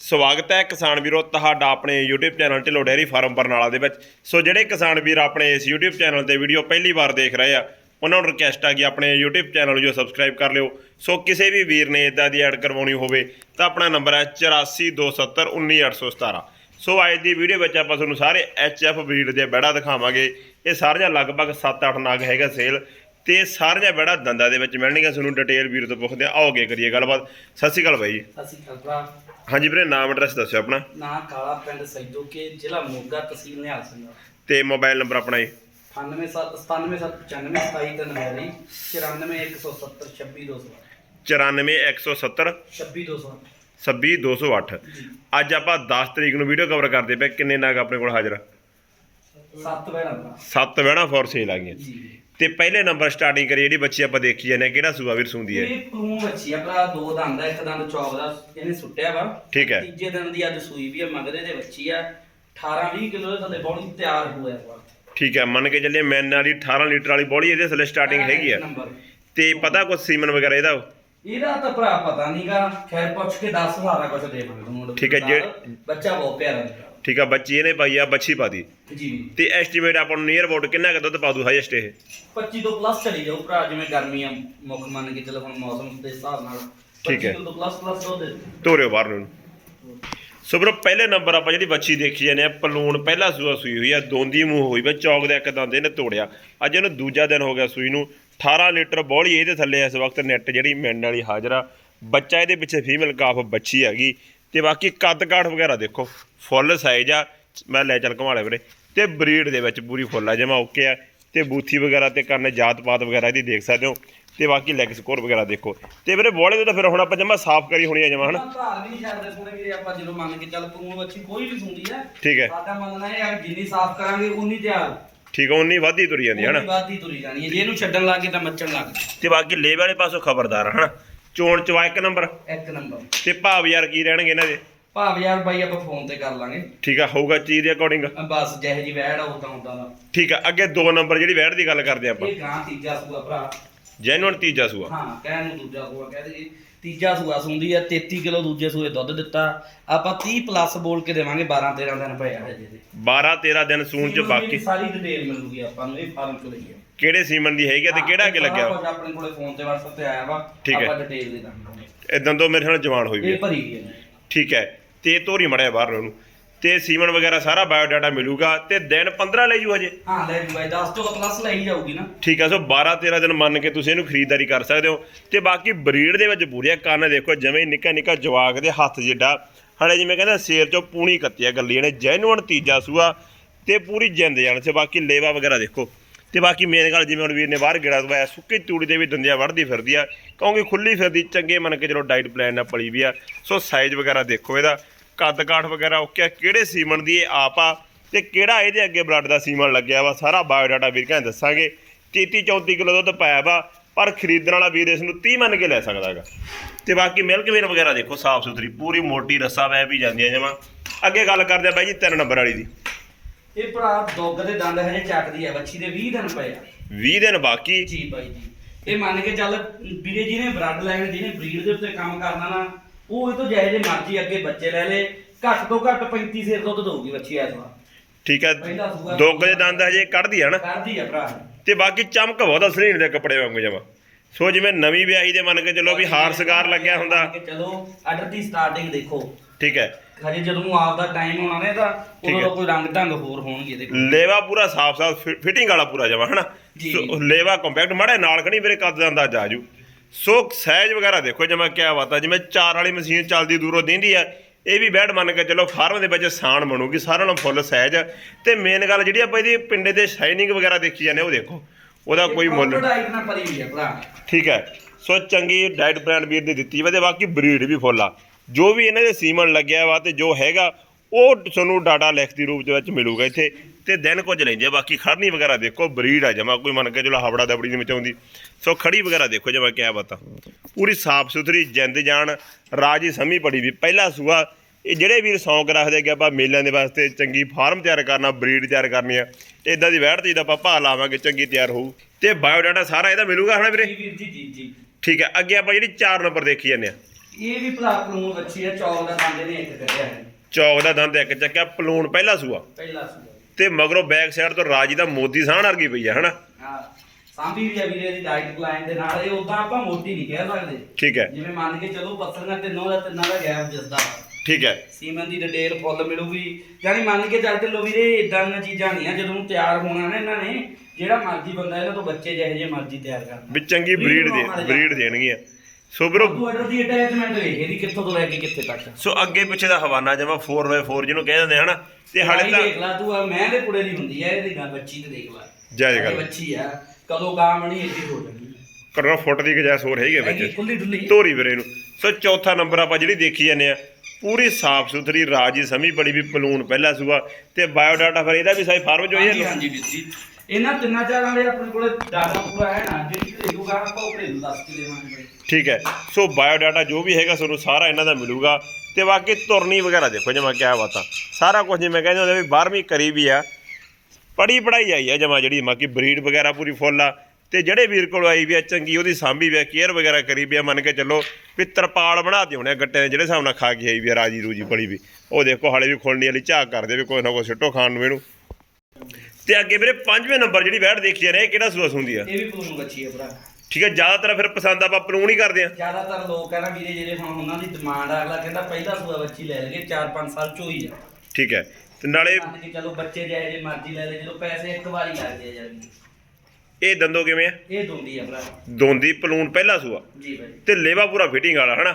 ਸਵਾਗਤ ਹੈ ਕਿਸਾਨ ਵੀਰੋ ਤੁਹਾਡਾ ਆਪਣੇ YouTube channel Dhillon dairy farm Barnala ਦੇ ਵਿੱਚ। ਸੋ ਜਿਹੜੇ ਕਿਸਾਨ ਵੀਰ ਆਪਣੇ ਇਸ YouTube ਚੈਨਲ ਤੇ ਵੀਡੀਓ ਪਹਿਲੀ ਵਾਰ ਦੇਖ ਰਹੇ ਆ, ਉਹਨਾਂ ਨੂੰ ਰਿਕਵੈਸਟ ਆ ਕਿ ਆਪਣੇ YouTube ਚੈਨਲ ਨੂੰ ਜੋ ਸਬਸਕ੍ਰਾਈਬ ਕਰ ਲਿਓ। ਸੋ ਕਿਸੇ ਵੀ ਵੀਰ ਨੇ ਇਦਾਂ ਦੀ ਐਡ ਕਰਵਾਉਣੀ ਹੋਵੇ, ਤਾਂ ਆਪਣਾ ਨੰਬਰ ਹੈ 8427191817 ਸੋ ਅੱਜ ਦੀ ਵੀਡੀਓ ਵਿੱਚ ਆਪਾਂ ਤੁਹਾਨੂੰ ਸਾਰੇ HF ਬਰੀਡ ਦੇ ਬੈੜਾ ਦਿਖਾਵਾਂਗੇ। ਇਹ ਸਾਰੀਆਂ ਲਗਭਗ 7-8 ਨਗ ਹੈਗਾ ਸੇਲ ਤੇ ਸਾਰੀਆਂ ਬੈੜਾ ਦੰਦਾਂ ਦੇ ਵਿੱਚ ਮਿਲਣਗੀਆਂ ਤੁਹਾਨੂੰ ਡਿਟੇਲ ਵੀਰ ਤੋਂ ਪੁੱਛਦੇ ਆ ਆਓਗੇ ਕਰੀਏ ਗੱਲਬਾਤ। ਸਤਿ ਸ਼੍ਰੀ ਅਕਾਲ ਬਾਈ ਜੀ। ਅਸੀਂ ਕਲਪਰਾ ਹਾਂਜੀ ਵੀਰੇ ਨਾਮ ਐਡਰੈਸ ਦੱਸਿਓ ਆਪਣਾ। ਨਾਂ ਕਾਲਾ ਪਿੰਡ ਸੈਦੋਕੇ ਜ਼ਿਲ੍ਹਾ ਮੋਗਾ ਤਹਿਸੀਲ ਨਿਹਾਲ ਸਿੰਘ। ਤੇ ਮੋਬਾਈਲ ਨੰਬਰ ਆਪਣਾ ਜੀ। 9797955293 94170 94170 26208 26208 ਅੱਜ ਆਪਾਂ 10 ਤਰੀਕ ਨੂੰ ਵੀਡੀਓ ਕਵਰ ਕਰਦੇ ਪਏ। ਕਿੰਨੇ ਨਾਗ ਆਪਣੇ ਕੋਲ ਹਾਜ਼ਰ? 7 ਬੈਣਾ ਦਾ। ਸੱਤ ਵਹਿਣਾ ਫੋਰ ਸੇਲ ਆ ਗਈਆਂ। ਜੀ। ਤੇ ਪਹਿਲੇ ਨੰਬਰ ਸਟਾਰਟਿੰਗ ਕਰੀ ਜਿਹੜੀ ਬੱਚੀ ਆਪਾਂ ਦੇਖੀ ਜਾਂਦੇ ਹਾਂ, ਕਿਹੜਾ ਸੂਆ ਵੀਰ ਸੁੰਦੀ ਹੈ? ਇਹ ਪਲੂਮ ਬੱਚੀ ਆ ਭਰਾ ਦੋ ਦੰਦ ਆ ਇੱਕ ਦੰਦ ਚੌਕ ਦਾ ਇਹਨੇ ਸੁੱਟਿਆ ਵਾ। ਠੀਕ ਹੈ। ਤੀਜੇ ਦਿਨ ਦੀ ਅੱਜ ਸੂਈ ਵੀ ਆ ਮਗਰੇ ਦੇ ਬੱਚੀ ਆ। 18 20 ਕਿਲੋ ਦੇ ਥੱਲੇ ਬੌਣੀ ਤਿਆਰ ਹੋਇਆ ਵਾ। ਠੀਕ ਹੈ ਮੰਨ ਕੇ ਚੱਲੇ ਮੈਨ ਵਾਲੀ 18 ਲੀਟਰ ਵਾਲੀ ਬੋਲੀ ਇਹਦੇ ਥੱਲੇ ਸਟਾਰਟਿੰਗ ਹੈਗੀ ਆ। ਨੰਬਰ ਤੇ ਪਤਾ ਕੁਛ ਸੀਮਨ ਵਗੈਰਾ ਇਹਦਾ? ਇਹਦਾ ਤਾਂ ਭਰਾ ਪਤਾ ਨਹੀਂਗਾ ਖੈਰ ਪੁੱਛ ਕੇ ਦੱਸ ਸਾਰਾ ਕੁਝ ਦੇ ਦਾਂਗੇ ਤੁਹਾਨੂੰ ਠੀਕ ਹੈ, ਜੇ- ਬੱਚਾ ਬਹੁਤ ਪਿਆਰਾ ਨਿਕਲਿਆ ਠੀਕ ਆ ਬੱਚੀ ਇਹਨੇ ਪਾਈ ਆ ਬੱਚੀ ਪਾਦੀ ਜੀ। ਤੇ ਐਸਟੀਮੇਟ ਆਪਾਂ ਨੂੰ ਨੀਅਰ ਅਬਾਊਟ ਕਿੰਨਾ ਕੁ ਦੁੱਧ ਪਾ ਦੂ ਹਾਈਐਸਟ ਇਹ? 25 ਤੋਂ ਪਲੱਸ ਚਲੀ ਜਾਊ ਭਰਾ ਜਿਵੇਂ ਗਰਮੀਆਂ ਮੁੱਖ ਮੰਨ ਕੇ ਚੱਲੋ ਹੁਣ ਮੌਸਮ ਦੇ ਹਿਸਾਬ ਨਾਲ। ਠੀਕ ਹੈ। 25 ਤੋਂ ਪਲੱਸ ਪਲੱਸ ਦੋ ਦੇ ਤੋਰਿਓ ਬਾਹਰ ਨੂੰ। ਸੋ ਪਹਿਲੇ ਨੰਬਰ ਆਪਾਂ ਜਿਹੜੀ ਬੱਚੀ ਦੇਖੀ ਜਾਂਦੇ ਆ ਪਲੂਣ ਪਹਿਲਾ ਸੂਆ ਸੂਈ ਹੋਈ ਆ ਦੋਂਦੀ ਮੂੰਹ ਹੋਈ ਵਾ ਚੌਕ ਦੇ ਇੱਕ ਦੰਦ ਇਹਨੇ ਤੋੜਿਆ। ਅੱਜ ਇਹਨੂੰ ਦੂਜਾ ਦਿਨ ਹੋ ਗਿਆ ਸੂਈ ਨੂੰ। 18 ਲੀਟਰ ਬੋਲੀ ਇਹਦੇ ਥੱਲੇ ਇਸ ਵਕਤ ਨੈਟ ਜਿਹੜੀ ਮਿੰਡ ਵਾਲੀ ਹਾਜ਼ਰ ਆ। ਬੱਚਾ ਇਹਦੇ ਪਿੱਛੇ ਫੀਮੇਲ ਕਾਫ ਬੱਚੀ ਹੈਗੀ। ਤੇ ਬਾਕੀ ਕੱਦ ਕਾਠ ਵਗੈਰਾ ਦੇਖੋ ਫੁੱਲ ਸਾਈਜ਼ ਆ। ਮੈਂ ਲੈ ਚੱਲ ਘੁਮਾ ਵੀਰੇ। ਤੇ ਬਰੀਡ ਦੇ ਵਿੱਚ ਪੂਰੀ ਫੁੱਲ ਆ ਜਮਾ ਓਕੇ ਆ। ਤੇ ਬੂਥੀ ਵਗੈਰਾ ਤੇ ਕਰਨੇ ਜਾਤ ਪਾਤ ਵਗੈਰਾ ਇਹਦੀ ਦੇਖ ਸਕਦੇ ਹੋ। ਤੇ ਬਾਕੀ ਲੈਗ ਸਕੋਰ ਵਗੈਰਾ ਦੇਖੋ। ਤੇ ਵੀਰੇ ਬੋਲੇ ਦੇ ਤਾਂ ਫਿਰ ਹੁਣ ਆਪਾਂ ਜਮਾ ਸਾਫ਼ ਕਰੀ ਹੋਣੀ ਆ ਜਮਾ ਹਨਾ? ਭਾਰ ਵੀ ਨਹੀਂ ਛੱਡਦੇ ਸੋਨੇ ਵੀਰੇ ਆਪਾਂ ਜਦੋਂ ਮੰਨ ਕੇ ਚੱਲ ਪੂਣ ਬੱਚੀ ਕੋਈ ਵੀ ਸੁਣਦੀ ਹੈ ਠੀਕ ਹੈ। ਸਾਡਾ ਮੰਨਣਾ ਇਹ ਆ ਕਿ ਜਿੰਨੀ ਸਾਫ਼ ਕਰਾਂਗੇ ਉਨੀ ਤਿਆਰ। ਠੀਕ ਆ ਉਨੀ ਵਾਧੀ ਤੁਰੀ ਜਾਂਦੀ ਹੈ ਹਨਾ? ਵਾਧੀ ਤੁਰੀ ਜਾਣੀ ਹੈ ਜੇ ਇਹਨੂੰ ਛੱਡਣ ਲੱਗੇ ਤਾਂ ਮੱਚਣ ਲੱਗ ਤੇ ਬਾਕੀ ਲੇਬ ਵਾਲੇ ਪਾਸੋਂ ਖਬਰਦਾਰ ਹਨਾ? ਚੋਣ ਚਵਾ ਇੱਕ ਨੰਬਰ। ਇੱਕ ਨੰਬਰ। ਤੇ ਭਾਵ ਯਾਰ ਕੀ ਰਹਿਣਗੇ ਇਹਨਾਂ ਦੇ? ਭਾਵ ਯਾਰ ਬਾਈ ਆਪਾਂ ਫੋਨ ਤੇ ਕਰ ਲਾਂਗੇ। ਠੀਕ ਆ ਹੋਊਗਾ ਚੀਜ਼ ਦੇ ਅਕੋਰਡਿੰਗ ਬਸ ਜਿਹੇ ਜੀ ਵੈੜ ਆ ਉਦਾਂ ਉਦਾਂ ਦਾ। ਠੀਕ ਆ ਅੱਗੇ ਦੋ ਨੰਬਰ ਜਿਹੜੀ ਵੈੜ ਦੀ ਗੱਲ ਕਰਦੇ ਆਪਾਂ। ਇਹ ਗਾਂ ਤੀਜਾ ਸੂਆ ਭਰਾ। ਜੈਨੂਨ ਤੀਜਾ ਸੂਆ। ਹਾਂ ਕਹਿਣ ਨੂੰ ਦੂਜਾ ਸੂਆ ਕਹਿ ਦੇ ਤੀਜਾ ਸੂਆ ਸੁੰਦੀ ਆ 33 ਕਿਲੋ ਦੂਜੇ ਸੂਏ ਦੁੱਧ ਦਿੱਤਾ। ਆਪਾਂ 30 ਪਲੱਸ ਬੋਲ ਕੇ ਦੇਵਾਂਗੇ 12 13 ਦਿਨ ਪਏ ਆ ਹਜੇ ਦੇ 12 13 ਦਿਨ ਸੂਣ ਚ ਬਾਕੀ ਸਾਰੀ ਡਿਟੇਲ ਮਿਲੂਗੀ ਆਪਾਂ ਨੂੰ ਇਹ ਫਾਰਮ ਚ ਲਈ ਹੈ ਕਿਹੜੇ ਸੀਮਨ ਦੀ ਹੈਗੀ ਆ ਤੇ ਕਿਹੜਾ ਅੱਗੇ ਲੱਗਿਆ ਵਾ? ਆਪਣੇ ਕੋਲੇ ਫੋਨ ਤੇ WhatsApp ਤੇ ਆਇਆ ਵਾ। ਠੀਕ ਹੈ। ਆਪਾਂ ਡਿਟੇਲ ਦੇ ਦਾਂਗੇ। ਇਦਾਂ ਤੋਂ ਮੇਰੇ ਨਾਲ ਜਵਾਨ ਹੋਈ ਵੀ ਇਹ ਆ। ਭਰੀ ਗਈ ਹੈ ਠੀਕ ਹੈ। ਤੇ ਇਹ ਧੋਰੀ ਮੜਿਆ ਬਾਹਰ ਨੂੰ। ਤੇ ਸੀਮਨ ਵਗੈਰਾ ਸਾਰਾ ਬਾਇਓਡਾਟਾ ਮਿਲੂਗਾ ਤੇ ਦਿਨ 15 ਲੈ ਜੂ ਹਜੇ। ਹਾਂ ਲੈ ਜੀ ਬਾਈ 10 ਤੋਂ ਪਲੱਸ ਲੈ ਹੀ ਜਾਊਗੀ ਨਾ। ਠੀਕ ਹੈ ਸੋ 12 13 ਦਿਨ ਮੰਨ ਕੇ ਤੁਸੀਂ ਇਹਨੂੰ ਖਰੀਦਦਾਰੀ ਕਰ ਸਕਦੇ ਹੋ। ਤੇ ਬਾਕੀ ਬਰੀਡ ਦੇ ਵਿੱਚ ਪੂਰੀਆਂ ਕੰਨ ਦੇਖੋ ਜਿਵੇਂ ਨਿੱਕਾ ਨਿੱਕਾ ਜਵਾਕ ਦੇ ਹੱਥ ਜਿੱਡਾ ਹਲੇ ਜਿਵੇਂ ਕਹਿੰਦਾ ਸ਼ੇਰ ਚੋਂ ਪੂਣੀ ਕੱਤੀਆ ਗੱਲੀ ਨੇ ਜੈਨੂਨ ਤੀਜਾ ਸੂਆ ਤੇ ਪੂਰੀ ਜਿੰਦ ਜਾਣ ਤੇ ਬਾਕੀ ਲੇਵਾ ਵਗੈਰਾ ਦੇਖੋ। ਤੇ ਬਾਕੀ ਮੇਨ ਗੱਲ ਜਿਵੇਂ ਹੁਣ ਵੀਰ ਨੇ ਬਾਹਰ ਗੇੜਾ ਦਵਾਇਆ ਸੁੱਕੀ ਤੂੜੀ ਦੇ ਵੀ ਦੰਦਿਆ ਵੜਦੀ ਫਿਰਦੀ ਆ ਕਿਉਂਕਿ ਖੁੱਲੀ ਫਿਰਦੀ ਚੰਗੇ ਮੰਨ ਕੇ ਚਲੋ ਡਾਈਟ ਪਲਾਨ ਨਾਲ ਪਲੀ ਵੀ ਆ। ਸੋ ਸਾਈਜ਼ ਵਗੈਰਾ ਦੇਖੋ ਇਹਦਾ। ਕੱਦ ਕਾਠ ਵਗੈਰਾ ਓਕੇ ਆ ਕਿਹੜੇ ਸੀਮਨ ਦੀ ਇਹ ਆਪ ਆ ਤੇ ਕਿਹੜਾ ਇਹਦੇ ਅੱਗੇ ਬਲੱਡ ਦਾ ਸੀਮਨ ਲੱਗਿਆ ਵਾ? ਸਾਰਾ ਬਾਇਓਡਾਟਾ ਵੀਰ ਕਹਿੰਦੇ ਦੱਸਾਂਗੇ। 33 34 ਕਿਲੋ ਦੁੱਧ ਪਾਇਆ ਵਾ ਪਰ ਖਰੀਦਣ ਵਾਲਾ ਵੀਰ ਇਸ ਨੂੰ 30 ਮੰਨ ਕੇ ਲੈ ਸਕਦਾ ਹੈਗਾ। ਤੇ ਬਾਕੀ ਮਿਲਕ ਵੇਨ ਵਗੈਰਾ ਦੇਖੋ ਸਾਫ਼ ਸੁਥਰੀ ਪੂਰੀ ਮੋਟੀ ਰੱਸਾ ਵੈ ਵੀ ਜਾਂਦੀ ਆ ਜਮਾ। ਅੱਗੇ ਗੱਲ ਕਰਦੇ ਆ ਬਾਈ ਜੀ 3 ਨੰਬਰ ਵਾਲੀ ਦੀ। ਇਹ ਭਰਾ ਦੁੱਗ ਦੇ ਦੰਦ ਹਜੇ ਚੱਕਦੀ ਹੈ ਬੱਚੀ ਦੇ 20 ਦਿਨ ਪਏ ਆ। 20 ਦਿਨ ਬਾਕੀ। ਜੀ ਬਾਈ ਜੀ। ਇਹ ਮੰਨ ਕੇ ਚੱਲ ਵੀਰੇ ਜਿਹਨੇ ਬਲੱਡ ਲਾਈਨ ਜਿਹਨੇ ਬਰੀਡ ਦੇ ਉੱਤੇ ਕੰਮ ਕਰਨਾ ਨਾ ਉਹ ਇਹ ਤੋਂ ਜਿਹੇ ਮਰਜ਼ੀ ਅੱਗੇ ਬੱਚੇ ਲੈ ਲੇ ਘੱਟ ਤੋਂ ਘੱਟ 35 ਸਿਰ ਦੁੱਧ ਦਊਗੀ ਬੱਚੀ ਇਸ ਵਾਰ ਠੀਕ ਹੈ ਪਹਿਲਾ ਸੂਆ ਦੁੱਗ ਦੇ ਦੰਦ ਹਜੇ ਕੱਢਦੀ ਆ ਨਾ। ਕਰਦੀ ਆ ਭਰਾ। ਤੇ ਬਾਕੀ ਚਮਕ ਬਹੁਤ ਆ ਦੇ ਕੱਪੜੇ ਵਾਂਗੂ ਜਮਾ। ਸੋ ਜਿਵੇਂ ਨਵੀਂ ਵਿਆਹੀ ਦੇ ਮੰਨ ਕੇ ਚੱਲੋ ਵੀ ਹਾਰ ਸ਼ਿੰਗਾਰ ਲੱਗਿਆ ਹੁੰਦਾ। ਕੇ ਚਲੋ ਆਰਡਰ ਦੀ ਸਟਾਰਟਿੰਗ ਦੇਖੋ। ਠੀਕ ਹੈ। ਹਜੇ ਜਦੋਂ ਆਪ ਦਾ ਟਾਈਮ ਹੋਣਾ ਨੇ ਤਾਂ ਉਦੋਂ ਹੈ। ਦਾ ਕੋਈ ਰੰਗ ਢੰਗ ਹੋਰ ਹੋਣਗੇ ਇਹਦੇ ਲੇਵਾ ਪੂਰਾ ਸਾਫ਼ ਸਾਫ਼ ਫਿਟਿੰਗ ਵਾਲਾ ਪੂਰਾ ਜਮਾ ਹਨਾ? ਜੀ। ਸੋ ਲੇਵਾ ਕੰਪੈਕਟ ਮਾੜਾ ਨਾਲ ਖਣੀ ਮੇਰੇ ਕੱਦ ਦਾ ਅੰਦਾਜ਼ਾ ਆਜੂ ਸੋ ਸਾਈਜ਼ ਵਗੈਰਾ ਦੇਖੋ ਜਮਾ ਕਿਆ ਬਾਤ ਜਿਵੇਂ ਚਾਰ ਵਾਲੀ ਮਸ਼ੀਨ ਚੱਲਦੀ ਦੂਰੋਂ ਦਿੰਦੀ ਆ ਇਹ ਵੀ ਬੈਡ ਮੰਨ ਕੇ ਚਲੋ ਫਾਰਮ ਦੇ ਵਿੱਚ ਸਾਣ ਬਣੂਗੀ ਸਾਰਿਆਂ ਨਾਲੋਂ ਫੁੱਲ ਸਾਈਜ਼ ਤੇ ਮੇਨ ਗੱਲ ਜਿਹੜੀ ਆਪਾਂ ਇਹਦੀ ਪਿੰਡੇ ਦੇ ਸ਼ਾਈਨਿੰਗ ਵਗੈਰਾ ਦੇਖੀ ਜਾਂਦੇ ਉਹ ਦੇਖੋ ਉਹਦਾ ਕੋਈ ਮੁੱਲ ਡਾਈਟ ਨਾਲ ਭਰੀ ਹੋਈ ਆ ਭਰਾ। ਠੀਕ ਹੈ। ਸੋ ਚੰਗੀ ਡਾਈਟ ਬ੍ਰਾਂਡ ਵੀਰ ਦੀ ਦਿੱਤੀ ਵਾ ਤੇ ਬਾਕੀ ਬਰੀਡ ਵੀ ਫੁੱਲ ਆ। ਜੋ ਵੀ ਇਹਨਾਂ ਦੇ ਸੀਮਨ ਲੱਗਿਆ ਵਾ ਤੇ ਜੋ ਹੈਗਾ ਉਹ ਤੁਹਾਨੂੰ ਡਾਟਾ ਲਿਖਤੀ ਰੂਪ ਦੇ ਵਿੱਚ ਮਿਲੂਗਾ ਇੱਥੇ। ਤੇ ਦਿਨ ਕੁਝ ਲੈਂਦੇ ਬਾਕੀ ਖੜਨੀ ਵਗੈਰਾ ਦੇਖੋ ਬਰੀਡ ਆ ਜਮਾ ਕੋਈ ਮੰਨ ਕੇ ਚਲੋ ਹਵੜਾ ਦਬੜੀ ਨਹੀਂ ਮਚਾਉਂਦੀ ਸੋ ਖੜੀ ਵਗੈਰਾ ਦੇਖੋ ਜਮਾ ਕਿਆ ਬਤਾ ਪੂਰੀ ਸਾਫ਼ ਸੁਥਰੀ ਜਿੰਦ ਜਾਨ ਰਾਜੀ ਸਮੀ ਪੜੀ ਵੀ। ਪਹਿਲਾ ਸੂਆ ਇਹ ਜਿਹੜੇ ਵੀਰ ਸ਼ੌਂਕ ਰੱਖਦੇ ਕਿ ਆਪਾਂ ਮੇਲਿਆਂ ਦੇ ਵਾਸਤੇ ਚੰਗੀ ਫਾਰਮ ਤਿਆਰ ਕਰਨਾ ਬਰੀਡ ਤਿਆਰ ਕਰਨੀ ਆ ਇਦਾਂ ਦੀ ਵਹਿੜ ਤੇ ਜਿਹਦਾ ਆਪਾਂ ਭਾਅ ਲਾਵਾਂਗੇ ਚੰਗੀ ਤਿਆਰ ਹੋਊ। ਤੇ ਬਾਇਓਡਾਟਾ ਸਾਰਾ ਇਹਦਾ ਮਿਲੂਗਾ ਹਨਾ ਵੀਰੇ? ਜੀ ਜੀ ਜੀ ਠੀਕ ਹੈ ਅੱਗੇ ਆਪਾਂ ਜਿਹੜੀ 4 ਨੰਬਰ ਦੇਖੀ ਜਾਂਦੇ ਆ। ਇਹ ਵੀ ਭਲਾ ਪਲੂਨ ਬੱਚੀ ਆ ਚੌਕ ਦਾ ਖਾਂਦੇ ਨੇ ਇੱਕ ਕੱਢਿਆ। ਹੈ ਚੌਕ ਦਾ ਦੰਦ ਇੱਕ ਚੱਕਿਆ ਪਲੂਣ ਪਹਿਲਾ ਸੂਆ। ਪਹਿਲਾ ਸੂਆ। ਤੇ ਮਗਰੋਂ ਬੈਕ ਸਾਈਡ ਤੋਂ ਰਾਜੀ ਦਾ ਮੋਦੀ ਸਾਹਣ ਵਰਗੀ ਪਈ ਆ ਹਨਾ? ਹਾਂ ਸਾਂਭੀ ਵੀ ਆ ਵੀਰੇ ਦੀ ਡਾਈਟ ਪਲਾਨ ਦੇ ਨਾਲ ਇਹ ਉਦਾਂ ਆਪਾਂ ਮੋਟੀ ਨਹੀਂ ਕਹਿ ਸਕਦੇ। ਠੀਕ ਹੈ। ਜਿਵੇਂ ਮੰਨ ਕੇ ਚਲੋ ਪੱਥਰੀਆਂ ਤੇ ਨੌ ਦਾ ਤਿੰਨਾਂ ਦਾ ਗੈਪ ਦਿਸਦਾ ਠੀਕ ਹੈ। ਸੀਮਨ ਦੀ ਡਿਟੇਲ ਫੁੱਲ ਮਿਲੂਗੀ। ਯਾਨੀ ਮੰਨ ਕੇ ਚੱਲ ਚੱਲੋ ਵੀਰੇ ਇਦਾਂ ਦੀਆਂ ਚੀਜ਼ਾਂ ਨਹੀਂ ਆ ਜਦੋਂ ਨੂੰ ਤਿਆਰ ਹੋਣਾ ਨਾ ਇਹਨਾਂ ਨੇ ਜਿਹੜਾ ਮਰਜ਼ੀ ਬੰਦਾ ਇਹਨਾਂ ਤੋਂ ਬੱਚੇ ਜਿਹੇ ਜਿਹੇ ਮਰਜ਼ੀ ਤਿਆਰ ਕਰਨਾ ਵੀ ਚੰਗੀ ਬਰੀਡ ਦੇ ਬਰੀਡ ਦੇਣਗੀਆਂ। ਸੋ ਵੀਰੋ ਤੂੰ ਆਰਡਰ ਦੀ ਅਟੈਚਮੈਂਟ ਵੇਖ ਇਹਦੀ ਕਿੱਥੋਂ ਤੋਂ ਲੈ ਕੇ ਕਿੱਥੇ ਤੱਕ? ਸੋ ਅੱਗੇ ਪਿੱਛੇ ਦਾ ਹਵਾਨਾ ਜਮਾ 4x4 ਜਿਹਨੂੰ ਕਹਿ ਦਿੰਦੇ ਹਨਾ? ਤੇ ਹਾਲੇ ਤਾਂ ਦੇਖ ਲਾ ਤੂੰ ਆ ਮੈਂ ਦੇ ਕੁੜੇ ਦੀ ਹੁੰਦੀ ਆ ਇਹਦੀ ਗੱਲ ਬੱਚੀ ਤੇ ਦੇਖ ਲਾ। ਜਾਇਜ਼ ਗੱਲ। ਬੱਚੀ ਆ ਕਦੋਂ ਗਾਂ ਬਣੀ ਏਡੀ ਹੋ ਜਾਣੀ ਕਰੋ ਫੁੱਟ ਦੀ ਗਜਾਇ ਹੋਰ ਹੈਗੀ ਵਿੱਚ। ਖੁੱਲੀ ਧੋਰੀ ਵੀਰੇ ਨੂੰ। ਸੋ ਚੌਥਾ ਨੰਬਰ ਆਪਾਂ ਜਿਹੜੀ ਦੇਖੀ ਜਾਂਦੇ ਆ ਪੂਰੀ ਸਾਫ਼ ਸੁਥਰੀ ਰਾਜੀ ਸਮੀ ਬੜੀ ਵੀ ਪਲੂਨ ਪਹਿਲਾ ਸੂਆ ਤੇ ਬਾਇਓ ਡਾਟਾ ਫਿਰ ਇਹਦਾ ਵੀ ਸਾਈ ਫਾਰਮ ਜੋ ਹਾਂਜੀ ਹੀ ਹਾਂਜੀ ਵੀਰ ਜੀ। ਇਹਨਾਂ ਤਿੰਨਾਂ ਚਾਰਾਂ ਦੇ ਆਪਣੇ ਕੋਲੇ ਡਾਟਾ ਪੂਰਾ ਹੈ ਨਾ, ਜਿਹੜੀ ਘਰੇਲੂ ਆਪਾਂ ਉਹ ਘਰੇਲੂ ਦੱਸ ਕੇ ਦੇਵਾਂਗੇ ਬਾਈ। ਠੀਕ ਹੈ। ਸੋ ਬਾਇਓ ਡਾਟਾ ਜੋ ਵੀ ਹੈਗਾ, ਤੁਹਾਨੂੰ ਸਾਰਾ ਇਹਨਾਂ ਦਾ ਮਿਲੂਗਾ। ਤੇ ਬਾਕੀ ਤੁਰਨੀ ਵਗੈਰਾ ਦੇਖੋ ਜਮਾ ਕਿਆ ਬਾਤਾਂ ਸਾਰਾ ਕੁਝ ਜਿਵੇਂ ਕਹਿੰਦੇ ਹੁੰਦੇ ਵੀ 12ਵੀਂ ਕਰੀ ਵੀ ਆ। ਪੜੀ ਪੜਾਈ ਆਈ ਆ ਜਮਾ ਜਿਹੜੀ, ਬਾਕੀ ਬਰੀਡ ਵਗੈਰਾ ਪੂਰੀ ਫੁੱਲ ਆ। ਤੇ ਜਿਹੜੇ ਵੀਰ ਕੋਲ ਆਈ ਵੀ ਆ, ਚੰਗੀ ਉਹਦੀ ਸਾਂਭੀ ਵੀ ਆ ਕੇਅਰ ਵਗੈਰਾ ਕਰੀ ਵੀ ਆ, ਮੰਨ ਕੇ ਚੱਲੋ ਵੀ ਤਰਪਾਲ ਬਣਾ ਦੇ ਹੋਣੇ ਆ ਗੱਟੇ ਦੇ ਜਿਹੜੇ ਹਿਸਾਬ ਨਾਲ ਖਾ ਕੇ ਆਈ ਵੀ ਆ, ਰਾਜੀ ਰੂਜੀ ਬੜੀ ਵੀ। ਉਹ ਦੇਖੋ ਹਾਲੇ ਵੀ ਖੁੱਲਣੀ ਵਾਲੀ, ਝਾਕ ਕਰਦੇ ਵੀ ਕੋਈ ਨਾ ਕੋਈ ਸਿੱਟੋ ਖਾਣ ਨੂੰ ਇਹਨੂੰ। ਤੇ ਅੱਗੇ ਵੀਰੇ ਪੰਜਵੇਂ ਨੰਬਰ ਜਿਹੜੀ ਵੈਟ ਦੇਖੀ ਜਾ ਰਹੇ ਇਹ ਕਿਹੜਾ ਸੂਆ ਹੁੰਦੀ ਆ? ਇਹ ਵੀ ਪਲੂਨ ਬੱਚੀ ਹੈ ਭਰਾ। ਠੀਕ ਹੈ ਜ਼ਿਆਦਾਤਰ ਫਿਰ ਪਸੰਦ ਆਪਾਂ ਪਲੂਣ ਹੀ ਕਰਦੇ ਆ ਜ਼ਿਆਦਾਤਰ ਲੋਕ ਕਹਿੰਦਾ ਵੀਰੇ ਜਿਹੜੇ ਹੁਣ ਉਹਨਾਂ ਦੀ ਡਿਮਾਂਡ ਆ ਅਗਲਾ ਕਹਿੰਦਾ ਪਹਿਲਾ ਸੂਆ ਬੱਚੀ ਲੈ ਲਈਏ 4-5 ਸਾਲ ਚੋਈ ਆ। ਠੀਕ ਹੈ ਤੇ ਨਾਲੇ ਮੰਨ ਕੇ ਚਲੋ ਬੱਚੇ ਜਿਹੇ ਜੇ ਮਰਜ਼ੀ ਲੈ ਲੈ ਜਦੋਂ ਪੈਸੇ ਇੱਕ ਵਾਰੀ ਲੱਗਦੇ ਆ ਇਹ ਦੰਦੋ ਕਿਵੇਂ ਆ? ਇਹ ਦੁੰਦੀ ਆ ਭਰਾ। ਦੋਂਦੀ ਪਲੂਣ ਪਹਿਲਾ ਸੂਆ। ਜੀ ਭਾਈ। ਤੇ ਲੇਵਾ ਪੂਰਾ ਫਿਟਿੰਗ ਵਾਲਾ ਹਨਾ?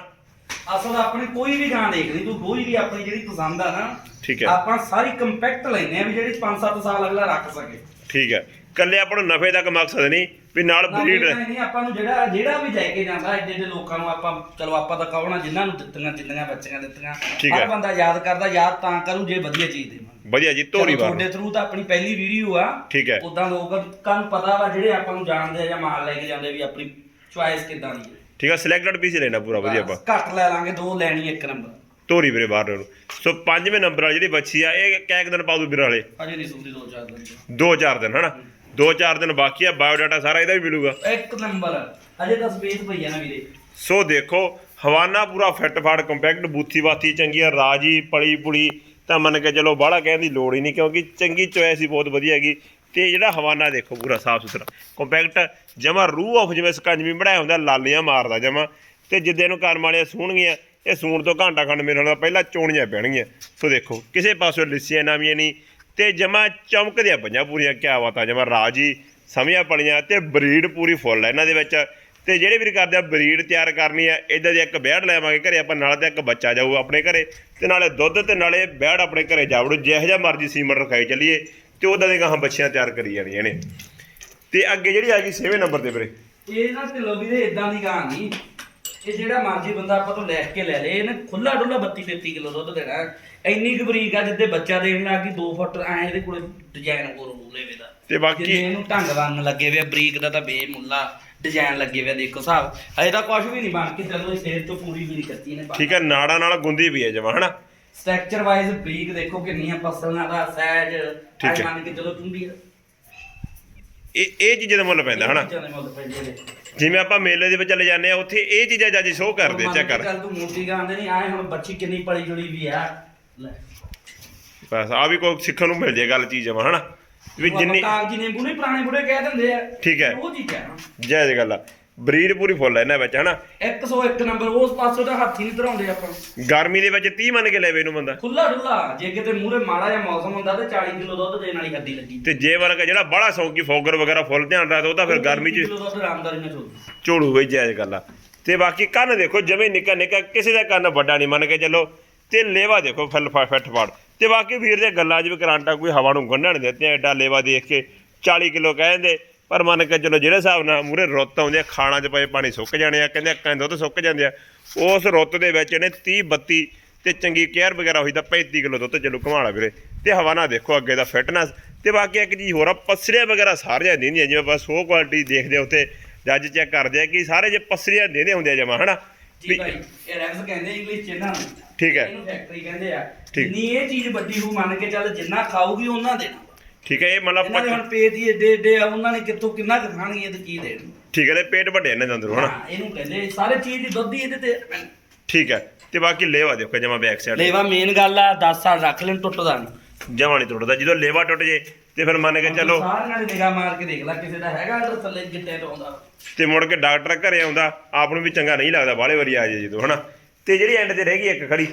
ਅਸਲ ਆਪਣੀ ਕੋਈ ਵੀ ਗਾਂ ਦੇਖ ਲਈ ਤੂੰ ਕੋਈ ਵੀ ਆਪਣੀ ਜਿਹੜੀ ਪਸੰਦ ਆ ਨਾ ਠੀਕ ਹੈ। ਆਪਾਂ ਸਾਰੀ ਕੰਪੈਕਟ ਲੈਨੇ ਆ ਵੀ ਜਿਹੜੀ 5-7 ਸਾਲ ਅਗਲਾ ਰੱਖ ਸਕੇ। ਠੀਕ ਹੈ। ਕੱਲੇ ਆਪਾਂ ਨੂੰ ਨਫੇ ਤੱਕ ਮਕਸਦ ਨਹੀਂ ਵੀ ਨਾਲ ਬਰੀਡ ਨਹੀਂ ਨਹੀਂ ਆਪਾਂ ਨੂੰ ਜਿਹੜਾ ਜਿਹੜਾ ਵੀ ਲੈ ਕੇ ਜਾਂਦਾ ਐਡੇ ਐਡੇ ਲੋਕਾਂ ਨੂੰ ਆਪਾਂ ਚਲੋ ਆਪਾਂ ਤਾਂ ਕਹਣਾ ਜਿਨ੍ਹਾਂ ਨੂੰ ਦਿੱਤੀਆਂ ਜਿੰਨੀਆਂ ਬੱਚੀਆਂ ਦਿੱਤੀਆਂ। ਹਰ ਬੰਦਾ ਯਾਦ ਕਰਦਾ ਯਾਦ ਤਾਂ ਕਰੂ ਜੇ ਵਧੀਆ ਚੀਜ਼ ਦੇਵਾਂ ਵਧੀਆ ਜੀ ਧੋਰੀ ਵਾਰ। ਤੁਹਾਡੇ ਥਰੂ ਤਾਂ ਆਪਣੀ ਪਹਿਲੀ ਵੀਡੀਓ ਆ। ਠੀਕ ਹੈ। ਉਦਾਂ ਲੋਕਾਂ ਨੂੰ ਪਤਾ ਵਾ ਜਿਹੜੇ ਆਪਾਂ ਨੂੰ ਜਾਣਦੇ ਆ ਜਾਂ ਮਾਲ ਲੈ ਕੇ ਜਾਂਦੇ ਵੀ ਆਪਣੀ ਚੁਆਇਸ ਕਿੱਦਾਂ ਦੀ ਹੈ। ਠੀਕ ਹੈ ਸਿਲੈਕਟਡ ਪੀਸ ਲੈਣਾ ਪੂਰਾ ਵਧੀਆ ਆਪਾਂ। ਘੱਟ ਲੈ ਲਾਂਗੇ ਦੋ ਲੈਣੀ ਇੱਕ ਨੰਬਰ ਧੋਰੀ ਵੀਰੇ ਬਾਹਰ ਨੂੰ ਸੋ ਪੰਜਵੇਂ ਨੰਬਰ ਵਾਲੀ ਜਿਹੜੀ ਬੱਚੀ ਆ ਇਹ ਕੈਕ ਦਿਨ ਪਾਉ ਵੀਰ ਵਾਲੇ? ਅਜੇ ਨਹੀਂ ਸੁਣਦੀ ਦੋ ਚਾਰ ਦਿਨ। ਦੋ ਚਾਰ ਦਿਨ ਹਨਾ? ਦੋ ਚਾਰ ਦਿਨ ਬਾਕੀ ਆ ਬਾਇਓ ਡਾਟਾ ਸਾਰਾ ਇਹਦਾ ਵੀ ਮਿਲੂਗਾ। ਇੱਕ ਨੰਬਰ ਅਜੇ ਤਾਂ ਸਪੇਸ ਪਈ ਆ ਨਾ ਵੀਰੇ। ਸੋ ਦੇਖੋ ਹਵਾਨਾ ਪੂਰਾ ਫਿੱਟ ਫਾੜ ਕੰਪੈਕਟ ਬੂਥੀ ਬਾਥੀ ਚੰਗੀ ਆ ਰਾਜੀ ਪਲੀ ਪੁਲੀ ਤਾਂ ਮੰਨ ਕੇ ਚਲੋ ਬਾਹਲਾ ਕਹਿਣ ਦੀ ਲੋੜ ਹੀ ਨਹੀਂ ਕਿਉਂਕਿ ਚੰਗੀ ਚੋਇਸ ਹੀ ਬਹੁਤ ਵਧੀਆ ਹੈਗੀ। ਤੇ ਜਿਹੜਾ ਹਵਾਨਾ ਦੇਖੋ ਪੂਰਾ ਸਾਫ਼ ਸੁਥਰਾ। ਕੰਪੈਕਟ ਜਮਾ ਰੂਹ ਆਫ ਜਿਵੇਂ ਸਕੰਜਵੀ ਬਣਾਇਆ ਹੁੰਦਾ, ਲਾਲੀਆਂ ਮਾਰਦਾ ਜਮਾ। ਤੇ ਜਿੱਦੇ ਨੂੰ ਕਰਮ ਵਾਲੀਆਂ ਸੂਣਗੀਆਂ, ਇਹ ਸੂਣ ਤੋਂ ਘੰਟਾ ਖੰਡ ਮੇਰੇ ਨਾਲ ਪਹਿਲਾਂ ਚੋਣੀਆਂ ਪੈਣਗੀਆਂ। ਸੋ ਦੇਖੋ, ਕਿਸੇ ਪਾਸੋਂ ਲਿੱਸੀਆਂ ਨਾਮੀਆਂ ਨਹੀਂ। ਤੇ ਜਮਾ ਚਮਕਦੀਆਂ ਪਈਆਂ ਪੂਰੀਆਂ, ਕਿਆ ਬਾਤਾਂ ਜਮਾ ਰਾਜੀ ਸਮੀਆਂ ਪਲੀਆਂ ਤੇ ਬਰੀਡ ਪੂਰੀ ਫੁੱਲ ਹੈ ਇਹਨਾਂ ਦੇ ਵਿੱਚ। ਤੇ ਜਿਹੜੇ ਵੀਰ ਕਰਦੇ ਆ, ਬਰੀਡ ਤਿਆਰ ਕਰਨੀ ਆ ਇਦਾਂ ਦੀ ਇੱਕ ਬੈੜ ਲੈਵਾਂਗੇ ਘਰੇ, ਆਪਾਂ ਨਾਲ ਤੇ ਇੱਕ ਬੱਚਾ ਜਾਊ ਆਪਣੇ ਘਰੇ। ਤੇ ਨਾਲੇ ਦੁੱਧ ਤੇ ਨਾਲੇ ਬੈੜ ਆਪਣੇ ਘਰੇ ਜਾਵੜੂ, ਜਿਹੋ ਜਿਹਾ ਮਰਜ਼ੀ ਸੀਮਨ ਰਖਾਈ ਚੱਲੀਏ। ਤੇ ਉਦਾਂ ਦੇ ਗਾਹਾਂ ਬੱਚੀਆਂ ਤਿਆਰ ਕਰੀ ਜਾਣੀਆਂ ਨੇ। ਤੇ ਅੱਗੇ ਜਿਹੜੀ ਆ ਗਈ 6ਵੇਂ ਨੰਬਰ ਤੇ ਵੀਰੇ। ਇਹ ਨਾ ਢਿੱਲੋਂ ਵੀਰੇ ਇਦਾਂ ਦੀ ਗਾਂ ਨਹੀਂ। ਇਹ ਜਿਹੜਾ ਮਰਜ਼ੀ ਬੰਦਾ ਆਪਾਂ ਤੋਂ ਲੈ ਕੇ ਲੈ ਲੇ ਇਹਨੇ ਖੁੱਲਾ ਡੁੱਲਾ 32 33 ਕਿਲੋ ਦੁੱਧ ਦੇਣਾ। ਇੰਨੀ ਕੁ ਬਰੀਕ ਆ ਜਿੱਦੇ ਬੱਚਾ ਦੇਣ ਲੱਗ ਗਈ 2 ਫੁੱਟ ਐ ਇਹਦੇ ਕੋਲੇ ਡਿਜ਼ਾਈਨ ਕੋਲ ਲੈਵੇ ਦਾ ਤੇ ਬਾਕੀ ਇਹਨੂੰ ਢੰਗ ਵੰਨ ਲੱਗੇ ਵੇ ਬਰੀਕ ਦਾ ਤਾਂ ਬੇਮੁੱਲਾ ਡਿਜ਼ਾਈਨ ਲੱਗੇ ਵੇ ਦੇਖੋ ਸਾਹਿਬ ਹਜੇ ਤਾਂ ਕੁਝ ਵੀ ਨਹੀਂ ਬਣ ਕੇ ਚਲੋ ਇਹ ਸਿਰ ਤੋਂ ਪੂਰੀ ਵੀ ਨਹੀਂ ਕੱਤੀ ਨੇ ਠੀਕ ਹੈ ਨਾੜਾ ਨਾਲ ਗੁੰਦੀ ਵੀ ਹੈ ਜਮਾ ਹਨਾ? ਸਟਰਕਚਰ ਵਾਈਜ਼ ਬਰੀਕ ਦੇਖੋ ਕਿੰਨੀਆਂ ਪਸਲੀਆਂ ਦਾ ਸਾਈਜ਼ ਠੀਕ ਐ ਹੈ। ਮੰਨ ਕੇ ਚਲੋ ਚੁੰਡੀ ਇਹ ਇਹ ਚੀਜ਼ਾਂ ਦਾ ਮੁੱਲ ਪੈਂਦਾ ਹਨਾ? ਦੇ ਮੁੱਲ ਪੈਂਦੇ ਨੇ। ਜਿਵੇਂ ਆਪਾਂ ਮੇਲੇ ਦੇ ਵਿੱਚ ਚਲੇ ਜਾਂਦੇ ਆ ਉੱਥੇ ਇਹ ਚੀਜ਼ਾਂ ਜਾਜੀ ਸ਼ੋਅ ਕਰਦੇ ਚੈੱਕ ਕਰ ਚੱਲ ਤੂੰ ਮੋਟੀ ਗਾਂ ਦੇ ਨਹੀਂ ਆਏ ਹੁਣ ਬੱਚੀ ਕਿੰਨੀ ਪਲੀ ਜੁੜੀ ਵੀ ਆ। ਲੈ। ਬਸ ਆ ਵੀ ਕੋਈ ਸਿੱਖਣ ਨੂੰ ਮਿਲ ਜੇ ਗੱਲ ਚੀਜ਼ ਜਮਾ ਹਨਾ? ਵੀ ਜਿੰਨੀ ਕਾਗਜੀ ਨਿੰਬੂ ਨਹੀਂ ਪੁਰਾਣੇ ਬੁੜੇ ਕਹਿ ਦਿੰਦੇ ਆ। ਠੀਕ ਹੈ। ਉਹ ਚੀਜ਼ ਹੈ ਨਾ। ਜਾਇਜ਼ ਗੱਲ ਆ। ਬਰੀਡ ਪੂਰੀ ਫੁੱਲ ਹੈ ਇਹਨਾਂ ਵਿੱਚ ਹਨਾ? 101 ਨੰਬਰ ਉਸ ਪਾਸੋਂ ਤਾਂ ਹੱਥ ਹੀ ਨਹੀਂ ਧਰਾਉਂਦੇ ਆਪਾਂ। ਗਰਮੀ ਦੇ ਵਿੱਚ 30 ਮੰਨ ਕੇ ਲੈਵੇ ਇਹਨੂੰ ਬੰਦਾ। ਖੁੱਲਾ ਡੁੱਲਾ ਜੇ ਕਿਤੇ ਮੂਹਰੇ ਮਾੜਾ ਜਿਹਾ ਮੌਸਮ ਹੁੰਦਾ ਤੇ 40 ਕਿਲੋ ਦੁੱਧ ਦੇਣ ਵਾਲੀ ਹੱਡੀ ਲੱਗੀ। ਤੇ ਜੇ ਵਰਗਾ ਜਿਹੜਾ ਬਾਹਲਾ ਸੌਂਕੀ ਫੋਗਰ ਵਗੈਰਾ ਫੁੱਲ ਧਿਆਨ ਰੱਖਦਾ ਉਹ ਤਾਂ ਫਿਰ ਗਰਮੀ 'ਚ ਕਿਲੋ ਦੁੱਧ ਆਰਾਮਦਾਰੀ ਨਾਲ ਚੋਲੂ ਝੋੜੂ ਬਈ ਜਾਇਜ਼ ਗੱਲ ਆ। ਤੇ ਬਾਕੀ ਕੰਨ ਦੇਖੋ ਜਮੇ ਨਿੱਕਾ ਨਿੱਕਾ ਕਿਸੇ ਦਾ ਕੰਨ ਵੱਡਾ ਨਹੀਂ ਮੰਨ ਕੇ ਚੱਲੋ। ਤੇ ਲੇਵਾ ਦੇਖੋ ਫਲ ਫੱਟ ਫਾੜ। ਤੇ ਬਾਕੀ ਵੀਰ ਦੇ ਗੱਲਾਂ 'ਚ ਵੀ ਕਰਾਂਟਾ ਕੋਈ ਹਵਾ ਨੂੰ ਗੰਢਣ ਦਿੱਤੇ ਐਡਾ ਲੇਵਾ ਦੇਖ ਕੇ 40 ਕਿਲੋ ਕਹਿੰਦੇ ਪਰ ਮੰਨ ਕੇ ਚੱਲੋ ਜਿਹੜੇ ਹਿਸਾਬ ਨਾਲ ਮੂਰੇ ਰੁੱਤ ਆਉਂਦੇ ਆ ਖਾਣਾ 'ਚ ਪਏ ਪਾਣੀ ਸੁੱਕ ਜਾਣੇ ਆ ਕਹਿੰਦੇ ਅੱਕਾਂ ਦੇ ਦੁੱਧ ਸੁੱਕ ਜਾਂਦੇ ਆ ਉਸ ਰੁੱਤ ਦੇ ਵਿੱਚ ਇਹਨੇ 30 32 ਤੇ ਚੰਗੀ ਕੇਅਰ ਵਗੈਰਾ ਹੋਈ ਤਾਂ 35 ਕਿਲੋ ਦੁੱਧ ਚੱਲੋ ਘਮਾਲਾ ਵੀਰੇ। ਤੇ ਹਵਾ ਨਾ ਦੇਖੋ ਅੱਗੇ ਦਾ ਫਿਟਨੈਸ। ਤੇ ਬਾਕੀ ਇੱਕ ਚੀਜ਼ ਹੋਰ ਆ ਪਸਰੀਆਂ ਵਗੈਰਾ ਸਾਰੀਆਂ ਦਿੰਦੀਆਂ ਜਿਵੇਂ ਆਪਾਂ ਸੋ ਕੁਆਲਿਟੀ ਦੇਖਦੇ ਉੱਥੇ ਜੱਜ ਚੈੱਕ ਕਰਦੇ ਆ ਕਿ ਸਾਰੇ ਜੇ ਪਸਰੀਆਂ ਦੇਦੇ ਹੁੰਦੇ ਆ ਜਮਾ ਹਨਾ? ਜੀ ਭਾਈ ਇਹ ਰੈਂਸ ਕਹਿੰਦੇ ਇੰਗਲਿਸ਼ ਚ ਇਹਨਾਂ ਨੂੰ। ਠੀਕ ਹੈ। ਇਹਨੂੰ ਫੈਕਟਰੀ ਕਹਿੰਦੇ ਆ। ਜਿੰਨੀ ਇਹ ਚੀਜ਼ ਵੱਡੀ ਹੋ ਮੰਨ ਕੇ ਚੱਲ ਜਿੰਨਾ ਖਾਊਗੀ ਉਹਨਾਂ ਦੇਣਾ। ਠੀਕ ਹੈ ਇਹ ਮਤਲਬ ਇਹਨਾਂ ਦੇ ਪੱਚ- ਹੁਣ ਪੇਟ ਹੀ ਏਡੇ ਏਡੇ ਆ ਉਹਨਾਂ ਨੇ ਕਿੱਥੋਂ ਕਿੰਨਾ ਕੁ ਖਾਣਗੇ ਤੇ ਕੀ ਦੇਣ ਠੀਕ ਹੈ ਤੇ ਪੇਟ ਵੱਡੇ ਇਹਨਾਂ ਦੇ ਅੰਦਰੋਂ ਹਨਾ? ਹਾਂ ਇਹਨੂੰ ਕਹਿੰਦੇ ਸਾਰੇ ਚੀਜ਼ ਦੀ ਦੁੱਧ ਹੀ ਇਹਦੇ ਤੇ ਠੀਕ ਹੈ ਤੇ ਬਾਕੀ ਲੇਵਾ ਦੇਖੋ ਜਮਾ ਬੈਕ ਸਾਈਡ ਲੇਵਾ ਮੇਨ ਗੱਲ ਆ 10 ਸਾਲ ਰੱਖ ਲੈਣ ਟੁੱਟਦਾ ਨਹੀਂ ਜਮਾ ਨਹੀਂ ਟੁੱਟਦਾ ਜਦੋਂ ਲੇਵਾ ਟੁੱਟ ਜੇ ਤੇ ਫਿਰ ਮੰਨ ਕੇ ਚੱਲੋ ਸਾਰਿਆਂ ਨੇ ਨਿਗਾਹ ਮਾਰ ਕੇ ਦੇਖ ਲੈ ਕਿਸੇ ਦਾ ਹੈਗਾ ਅਡਰ ਥੱਲੇ ਗਿੱਟੇ ਤੋਂ ਆਉਂਦਾ ਤੇ ਮੁੜ ਕੇ ਡਾਕਟਰ ਘਰੇ ਆਉਂਦਾ ਆਪ ਨੂੰ ਵੀ ਚੰਗਾ ਨਹੀਂ ਲੱਗਦਾ ਬਾਹਲੇ ਵਾਰੀ ਆ ਜੇ ਜਦੋਂ ਹਨਾ? ਤੇ ਜਿਹੜੀ ਐਂਡ ਤੇ ਰਹਿ ਗਈ ਇੱਕ ਖੜੀ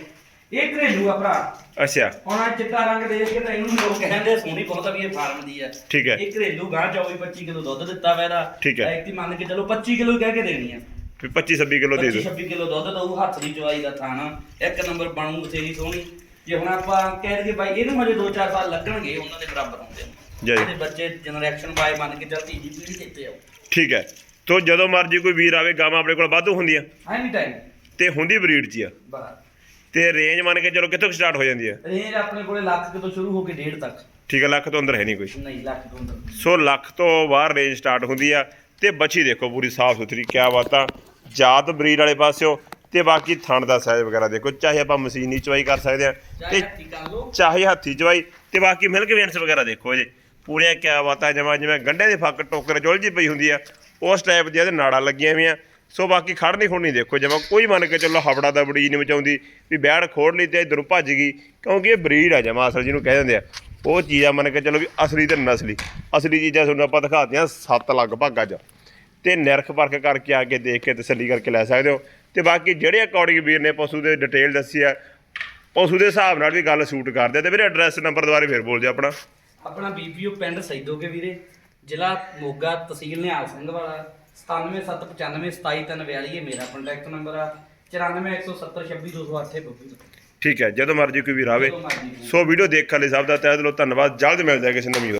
ਇਹ ਘਰੇਲੂ ਆ ਭਰਾ। ਅੱਛਾ। ਹੁਣ ਆਹ ਚਿੱਟਾ ਰੰਗ ਦੇਖ ਕੇ ਤਾਂ ਇਹਨੂੰ ਲੋਕ ਕਹਿੰਦੇ ਆ ਸੋਹਣੀ ਬਹੁਤ ਆ ਵੀ ਇਹ ਫਾਰਮ ਦੀ ਆ। ਠੀਕ ਹੈ। ਇਹ ਘਰੇਲੂ ਗਾਂ 24 25 ਕਿਲੋ ਦੁੱਧ ਦਿੱਤਾ ਵਾ ਇਹਦਾ। ਠੀਕ ਹੈ। ਐਕਟੀ ਮੰਨ ਕੇ ਚਲੋ 25 ਕਿਲੋ ਕਹਿ ਕੇ ਦੇਣੀ ਆ। ਵੀ 25 26 ਕਿਲੋ ਦੇ 25 ਦਿਓ 26 ਕਿਲੋ ਦੁੱਧ ਦਊ ਹੱਥ ਦੀ ਚਵਾਈ ਦਾ ਥਾਣਾ ਇੱਕ ਨੰਬਰ ਬਣੂ ਬਥੇਰੀ ਸੋਹਣੀ। ਜੇ ਹੁਣ ਆਪਾਂ ਕਹਿ ਦਈਏ ਬਾਈ ਇਹਨੂੰ ਹਜੇ 2-4 ਸਾਲ ਲੱਗਣਗੇ ਉਹਨਾਂ ਦੇ ਬਰਾਬਰ ਹੁੰਦੇ ਨੂੰ। ਜੀ। ਇਹਦੇ ਬੱਚੇ ਜਨਰੇਸ਼ਨ ਬਾਏ ਮੰਨ ਕੇ ਚੱਲ ਤੀਜੀ ਪੀੜ੍ਹੀ ਤੇ ਇੱਥੇ ਆਓ। ਠੀਕ ਹੈ। ਤੋ ਜਦੋਂ ਮਰਜ਼ੀ ਕੋਈ ਵੀਰ ਆਵੇ ਗਾਵਾਂ ਆਪਣੇ ਕੋਲ ਵਾਧੂ ਹੁੰਦੀਆਂ। ਐਨੀ ਟਾਈਮ ਤੇ ਹੁੰਦੀ ਬਰੀਡ 'ਚ ਹੀ ਆ। ਬਾਹਰ ਤੇ ਰੇਂਜ ਮੰਨ ਕੇ ਚਲੋ ਕਿੱਥੋਂ ਸਟਾਰਟ ਹੋ ਜਾਂਦੀ ਹੈ? ਰੇਂਜ ਆਪਣੇ ਕੋਲੇ ਲੱਖ ਤੋਂ ਸ਼ੁਰੂ ਹੋ ਕੇ ਡੇਢ ਤੱਕ। ਠੀਕ ਹੈ ਲੱਖ ਤੋਂ ਅੰਦਰ ਹੈ ਨਹੀਂ ਕੋਈ। ਨਹੀਂ ਲੱਖ ਤੋਂ ਅੰਦਰ ਸੋ ਲੱਖ ਤੋਂ ਬਾਹਰ ਰੇਂਜ ਸਟਾਰਟ ਹੁੰਦੀ ਆ ਤੇ ਬੱਚੀ ਦੇਖੋ ਪੂਰੀ ਸਾਫ਼ ਸੁਥਰੀ ਕਿਆ ਬਾਤਾਂ ਜਾਤ ਬਰੀਡ ਵਾਲੇ ਪਾਸਿਓ ਤੇ ਬਾਕੀ ਥਣ ਦਾ ਸਾਈਜ਼ ਵਗੈਰਾ ਦੇਖੋ ਚਾਹੇ ਆਪਾਂ ਮਸ਼ੀਨੀ ਚਵਾਈ ਕਰ ਸਕਦੇ ਆ ਤੇ ਚਾਹੇ ਹੱਥੀ ਚਵਾਈ ਤੇ ਬਾਕੀ ਮਿਲਕ ਵੇਨਸ ਵਗੈਰਾ ਦੇਖੋ ਜੀ। ਪੂਰੀਆਂ ਕਿਆ ਬਾਤਾਂ ਜਮਾ ਜਿਵੇਂ ਗੰਢੇ ਦੇ ਫੱਕ ਟੋਕਰ ਜੀ ਪਈ ਹੁੰਦੀ ਆ ਉਸ ਟਾਈਪ ਦੀਆਂ ਇਹਦੇ ਨਾੜਾਂ ਲੱਗੀਆਂ ਹੋਈਆਂ। ਸੋ ਬਾਕੀ ਖੜਨੀ ਖੁੜਨੀ ਦੇਖੋ, ਜਮਾ ਕੋਈ ਮੰਨ ਕੇ ਚੱਲੋ ਹਵੜਾ ਦਾ ਬੜੀ ਨਹੀਂ ਬਚਾਉਂਦੀ ਵੀ ਬੈੜ ਖੋੜ ਲਈ ਤੇ ਇਧਰੋਂ ਭੱਜ ਗਈ, ਕਿਉਂਕਿ ਇਹ ਬਰੀਡ ਆ ਜਮਾ, ਅਸਲ ਜਿਹਨੂੰ ਕਹਿ ਦਿੰਦੇ ਆ। ਉਹ ਚੀਜ਼ਾਂ ਮੰਨ ਕੇ ਚੱਲੋ ਵੀ ਅਸਲੀ ਤੇ ਨਸਲੀ। ਅਸਲੀ ਚੀਜ਼ਾਂ ਤੁਹਾਨੂੰ ਆਪਾਂ ਦਿਖਾਤੀਆਂ ਸੱਤ ਲਗਭਗ ਅੱਜ। ਤੇ ਨਿਰਖ ਪਰਖ ਕਰਕੇ ਆ ਕੇ ਦੇਖ ਕੇ ਤਸੱਲੀ ਕਰਕੇ ਲੈ ਸਕਦੇ ਹੋ। ਤੇ ਬਾਕੀ ਜਿਹੜੇ ਅਕੋਰਡਿੰਗ ਵੀਰ ਨੇ ਪਸ਼ੂ ਦੇ ਡਿਟੇਲ ਦੱਸੀ ਆ, ਪਸ਼ੂ ਦੇ ਹਿਸਾਬ ਨਾਲ ਵੀ ਗੱਲ ਸ਼ੂਟ ਕਰਦੇ ਆ। ਤੇ ਵੀਰੇ ਐਡਰੈਸ ਨੰਬਰ ਦੁਬਾਰੇ ਫੇਰ ਬੋਲ ਦਿਓ ਆਪਣਾ। ਆਪਣਾ ਬੀਪੀਓ ਪਿੰਡ ਸੈਦੋਗੇ ਵੀਰੇ, ਜ਼ਿਲ੍ਹਾ ਮੋਗਾ ਤਹਿਸੀਲ ਨਿਹਾਲ ਸਿੰਘ ਵਾਲਾ। 9779527342 ਇਹ ਮੇਰਾ ਕੰਟੈਕਟ ਨੰਬਰ ਆ। 9417726208 ਬੱਬੂ ਦਾ। ਠੀਕ ਹੈ ਜਦੋਂ ਮਰਜ਼ੀ ਕੋਈ ਵੀਰ ਆਵੇ ਸੋ ਵੀਡੀਓ ਦੇਖਣ ਲਈ ਸਭ ਦਾ ਤਹਿ ਦਿਲੋਂ ਧੰਨਵਾਦ। ਜਲਦ ਮਿਲਦੇ ਆ ਕਿਸੇ ਨਵੀਂ